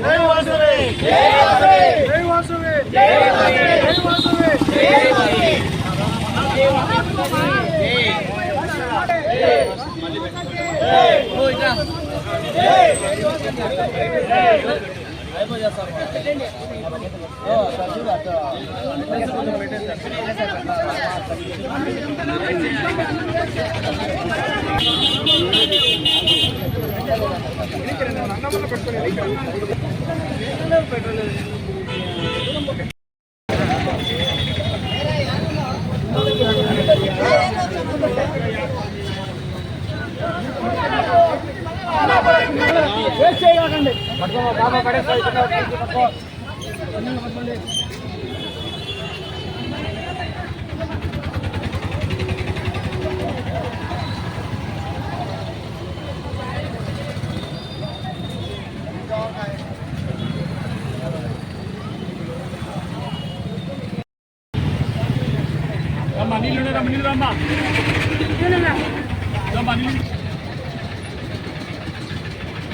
జై వాసువే జై వాసువే జై వాసువే పెట్టుకోలేదు పెట్రోల్ అయ్యో పడిపోయా పట్టుకో రమ్మా నీళ్ళు రమ్మ నీళ్ళు రమ్మా రమ్మా నీళ్ళు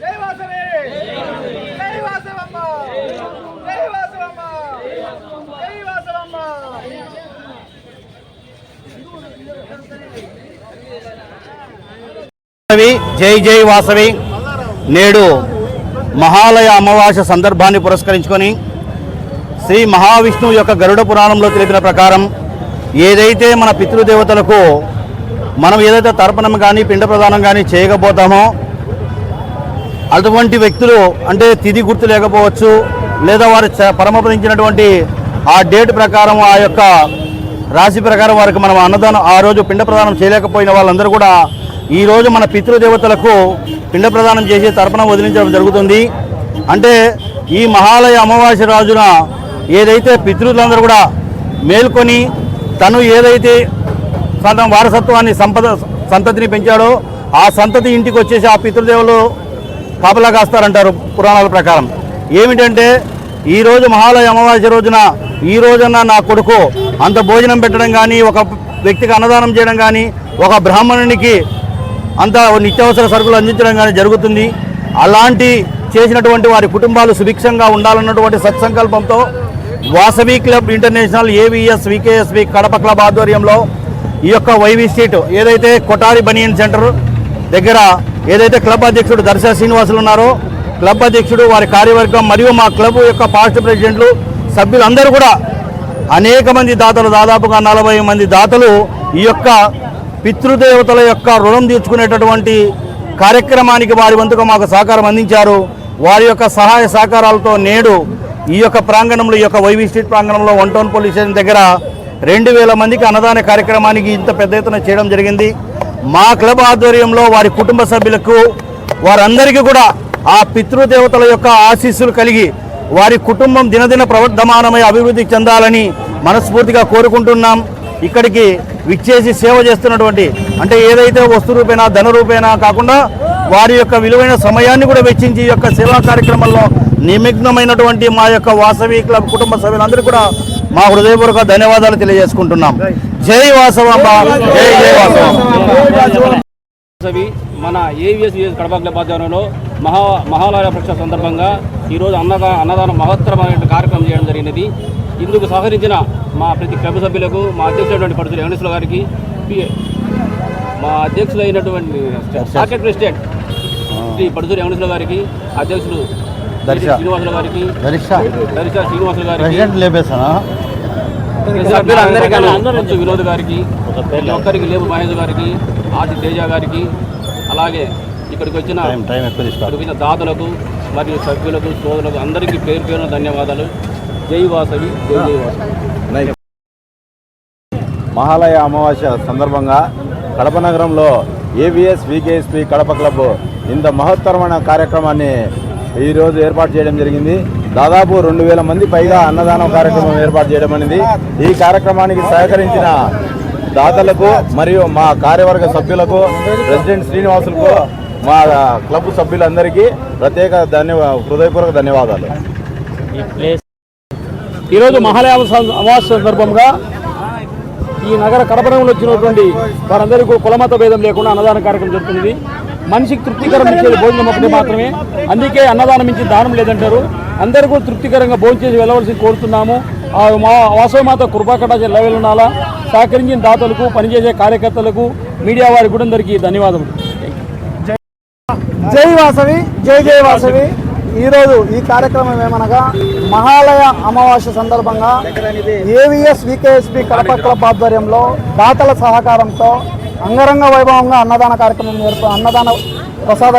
జై వాసవి! జై వాసవమ్మ! జై వాసవమ్మ! జై వాసవమ్మ! వాసవి జై జై వాసవి. నేడు మహాలయ అమావాస్య సందర్భాన్ని పురస్కరించుకొని శ్రీ మహావిష్ణువు యొక్క గరుడ పురాణంలో తెలిపిన ప్రకారం ఏదైతే మన పితృదేవతలకు మనం ఏదైతే తర్పణం కానీ పిండ ప్రదానం కానీ చేయకపోతామో అటువంటి వ్యక్తులు అంటే తిది గుర్తు లేకపోవచ్చు లేదా వారు చ- పరమపదించినటువంటి ఆ డేట్ ప్రకారం ఆ యొక్క రాశి ప్రకారం వారికి మనం అన్నదానం ఆ రోజు పిండ ప్రదానం చేయలేకపోయిన వాళ్ళందరూ కూడా ఈ రోజు మన పితృదేవతలకు పిండ ప్రదానం చేసి తర్పణం వదిలించడం జరుగుతుంది. అంటే ఈ మహాలయ అమావాస్య రాజున ఏదైతే పితృలందరూ కూడా మేల్కొని తను ఏదైతే తన వారసత్వాన్ని సంపద సంతతిని పెంచాడో. ఆ సంతతి ఇంటికి వచ్చేసి ఆ పితృదేవులు కాపలా కాస్తారంటారు పురాణాల ప్రకారం. ఏమిటంటే ఈరోజు మహాలయ అమావాస్య రోజున ఈ రోజున నా కొడుకు అంత భోజనం పెట్టడం కానీ ఒక వ్యక్తికి అన్నదానం చేయడం కానీ ఒక బ్రాహ్మణునికి అంత నిత్యావసర సరుకులు అందించడం కానీ జరుగుతుంది. అలాంటి చేసినటువంటి వారి కుటుంబాలు సుభిక్షంగా ఉండాలన్నటువంటి సత్సంకల్పంతో Vasavi club international AVS VKSV Kadapa club ఆధ్వర్యంలో ఈ యొక్క వైవి స్ట్రీట్ ఏదైతే కొటారి బనియన్ సెంటర్ దగ్గర ఏదైతే క్లబ్ అధ్యక్షుడు దర్శ శ్రీనివాసులు ఉన్నారో క్లబ్ అధ్యక్షుడు వారి కార్యవర్గం మరియు మా క్లబ్ యొక్క పాస్ట్ ప్రెసిడెంట్లు సభ్యులందరూ కూడా అనేక మంది దాతలు దాదాపుగా నలభై మంది దాతలు ఈ యొక్క పితృదేవతల యొక్క రుణం తీర్చుకునేటటువంటి కార్యక్రమానికి వారి వంతుగా మాకు సహకారం అందించారు. వారి యొక్క సహాయ సహకారాలతో నేడు ఈ యొక్క ప్రాంగణంలో ఈ యొక్క వైవి స్ట్రీట్ ప్రాంగణంలో వన్ టౌన్ పోలీస్ స్టేషన్ దగ్గర రెండు వేల మందికి అన్నదాన కార్యక్రమానికి ఇంత పెద్ద ఎత్తున చేయడం జరిగింది. మా క్లబ్ ఆధ్వర్యంలో వారి కుటుంబ సభ్యులకు వారందరికీ కూడా ఆ పితృదేవతల యొక్క ఆశీస్సులు కలిగి వారి కుటుంబం దినదిన ప్రవర్ధమానమై అభివృద్ధి చెందాలని మనస్ఫూర్తిగా కోరుకుంటున్నాం. ఇక్కడికి విచ్చేసి సేవ చేస్తున్నటువంటి అంటే ఏదైతే వస్తు రూపేనా ధన రూపేనా కాకుండా వారి యొక్క విలువైన సమయాన్ని కూడా వెచ్చించి ఈ యొక్క సేవా కార్యక్రమంలో నిమగ్నమైనటువంటి మా యొక్క వాసవి క్లబ్ కుటుంబ సభ్యులందరూ కూడా మా హృదయపూర్వక ధన్యవాదాలు తెలియజేసుకుంటున్నాం. జై వాసవాంబ జై జై వాసవాంబ సవి మన ఏవిఎస్ విఎస్ కడప క్లబ్ ఆధ్వర్యంలో మహా మహాలయ పరీక్ష సందర్భంగా ఈరోజు అన్నదా అన్నదాన మహత్తరమైన కార్యక్రమం చేయడం జరిగినది. ఇందుకు సహకరించిన మా ప్రతి క్లబ్ సభ్యులకు మా అధ్యక్షుడైనటువంటి పడుతుల వెంకటేశ్వర గారికి మా అధ్యక్షులు అయినటువంటి సాకెట్ ప్రెసిడెంట్ శ్రీ పడుతుల వెంకటేశ్వర గారికి అధ్యక్షుడు దర్శ. శ్రీనివాసుల గారికి దరిశ. శ్రీనివాసుల గారికి సభ్యులందరికీ అందరూ వినోద్ గారికి ప్రతి ఒక్కరికి లేబు మహేష్ గారికి ఆది తేజ గారికి అలాగే ఇక్కడికి వచ్చిన వచ్చిన దాతలకు మరియు సభ్యులకు సోదరులకు అందరికీ పేరు పేరున ధన్యవాదాలు. జై వాసవి జై జై వాసవి. మహాలయ అమావాస్య సందర్భంగా కడప నగరంలో ఏవిఎస్ వికేఎస్పి కడప క్లబ్ ఇంత మహత్తరమైన కార్యక్రమాన్ని ఈరోజు ఏర్పాటు చేయడం జరిగింది. దాదాపు రెండు వేల మంది పైగా అన్నదానం కార్యక్రమం ఏర్పాటు చేయడం అనేది ఈ కార్యక్రమానికి సహకరించిన దాతలకు మరియు మా కార్యవర్గ సభ్యులకు ప్రెసిడెంట్ శ్రీనివాసులకు మా క్లబ్ సభ్యులందరికీ ప్రత్యేక ధన్యవా హృదయపూర్వక ధన్యవాదాలు. ఈరోజు మహాలయ అమావాస్య సందర్భంగా ఈ నగర కడపరంలో వచ్చినటువంటి వారందరికీ కులమత భేదం లేకుండా అన్నదాన కార్యక్రమం జరుగుతుంది మనిషికి తృప్తికరం ఇచ్చేది భోజనం ఒకటి మాత్రమే. అందుకే అన్నదానం ఇచ్చి దానం లేదంటారు. అందరూ కూడా తృప్తికరంగా భోజనం వెళ్ళవలసి కోరుతున్నాము. మా వాసవమాత కృపాకట వెళ్ళాలా సహకరించిన దాతలకు పనిచేసే కార్యకర్తలకు మీడియా వారి కూడా అందరికీ ధన్యవాదములు. జై వాసవి జై జై వాసవి. ఈరోజు ఈ కార్యక్రమం ఏమనగా మహాలయ అమావాస్య సందర్భంగా ఏవిఎస్ వికేఎస్పి కడప క్లబ్ ఆధ్వర్యంలో దాతల సహకారంతో అంగరంగ వైభవంగా అన్నదాన కార్యక్రమం ఏర్ప అన్నదాన ప్రసాద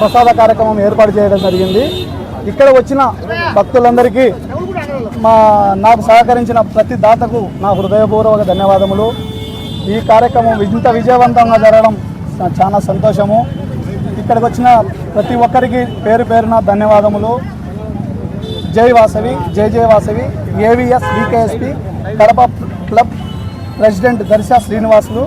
ప్రసాద కార్యక్రమం ఏర్పాటు చేయడం జరిగింది. ఇక్కడ వచ్చిన భక్తులందరికీ మా నాకు సహకరించిన ప్రతి దాతకు నా హృదయపూర్వక ధన్యవాదములు. ఈ కార్యక్రమం ఇంత విజయవంతంగా జరగడం చాలా సంతోషము. ఇక్కడికి వచ్చిన ప్రతి ఒక్కరికి పేరు పేరున ధన్యవాదములు. జై వాసవి జై జై Vasavi. AVS VKSP Kadapa club president Darsha Srinivasulu.